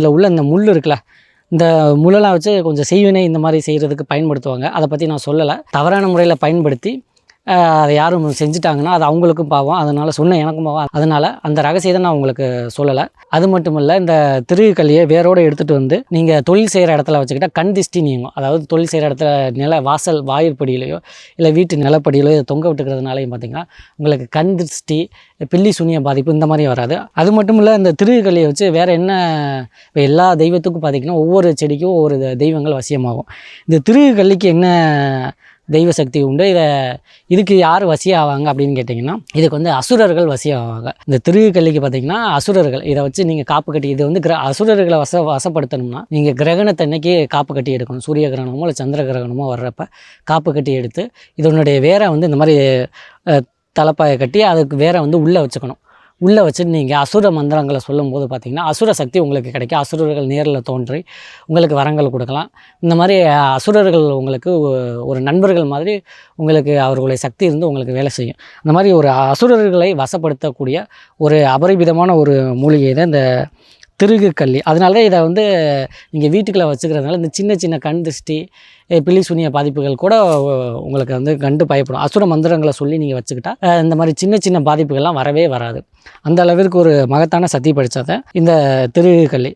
இதில் உள்ள இந்த முள் இருக்குல்ல இந்த முள்ளெல்லாம் வச்சு கொஞ்சம் செய்வினை இந்த மாதிரி செய்கிறதுக்கு பயன்படுத்துவாங்க. அதை பற்றி நான் சொல்லலை. தவறான முறையில் பயன்படுத்தி அதை யாரும் செஞ்சுட்டாங்கன்னா அது அவங்களுக்கும் பாவம். அதனால் சொன்ன எனக்கும் பாவம். அதனால் அந்த ரகசியத்தை நான் உங்களுக்கு சொல்லலை. அது மட்டும் இல்லை இந்த திருக்கல்லியை வேரோடு எடுத்துகிட்டு வந்து நீங்கள் தொழில் செய்கிற இடத்துல வச்சுக்கிட்டால் கண் திஷ்டி நீங்கும். அதாவது தொழில் செய்கிற இடத்துல நில வாசல் வாயிற்படியிலையோ இல்லை வீட்டு நிலப்படியிலோ இதை தொங்க விட்டுக்கிறதுனாலையும் பார்த்தீங்கன்னா உங்களுக்கு கண் திருஷ்டி பில்லி சுனிய பாதிப்பு இந்த மாதிரி வராது. அது மட்டும் இல்லை இந்த திருக்கல்லியை வச்சு வேறு என்ன இப்போ எல்லா தெய்வத்துக்கும் பார்த்திங்கன்னா ஒவ்வொரு செடிக்கும் ஒவ்வொரு தெய்வங்கள் வசியமாகும். இந்த திருக்கல்லிக்கு என்ன தெய்வ சக்தி உண்டு. இதை இதுக்கு யார் வசியாவாங்க அப்படின்னு கேட்டிங்கன்னா இதுக்கு வந்து அசுரர்கள் வசியாவாங்க. இந்த திருக்கல்லிக்கு பார்த்தீங்கன்னா அசுரர்கள் இதை வச்சு நீங்கள் காப்பு கட்டி இது வந்து கிர அசுரர்களை வச வசப்படுத்தணும்னா நீங்கள் கிரகணத்தை கிரகணத்தன்னைக்கு காப்பு கட்டி எடுக்கணும். சூரிய கிரகணமோ இல்லை சந்திர கிரகணமோ வர்றப்ப காப்பு கட்டி எடுத்து இதனுடைய வேரை வந்து இந்த மாதிரி தலைப்பாயை கட்டி அதுக்கு வேரை வந்து உள்ளே வச்சுக்கணும். உள்ளே வச்சுட்டு நீங்கள் அசுர மந்திரங்களை சொல்லும்போது பார்த்தீங்கன்னா அசுர சக்தி உங்களுக்கு கிடைக்கும். அசுரர்கள் நேரில் தோன்றி உங்களுக்கு வரங்கள் கொடுக்கலாம். இந்த மாதிரி அசுரர்கள் உங்களுக்கு ஒரு நண்பர்கள் மாதிரி உங்களுக்கு அவர்களுடைய சக்தி இருந்து உங்களுக்கு வேலை செய்யும். அந்த மாதிரி ஒரு அசுரர்களை வசப்படுத்தக்கூடிய ஒரு அபரிவிதமான ஒரு மூலிகை தான் இந்த திருகு கல்லி அதனால தான் இதை வந்து நீங்கள் வீட்டுக்குள்ளே வச்சுக்கிறதுனால இந்த சின்ன சின்ன கண் திருஷ்டி அஹ் சுனிய பாதிப்புகள் கூட உங்களுக்கு வந்து கண்டு பயப்படும். அசுர மந்திரங்களை சொல்லி நீங்கள் வச்சுக்கிட்டா இந்த மாதிரி சின்ன சின்ன பாதிப்புகள்லாம் வரவே வராது. அந்த அளவிற்கு ஒரு மகத்தான சக்தி படித்ததை இந்த திருகு கள்ளி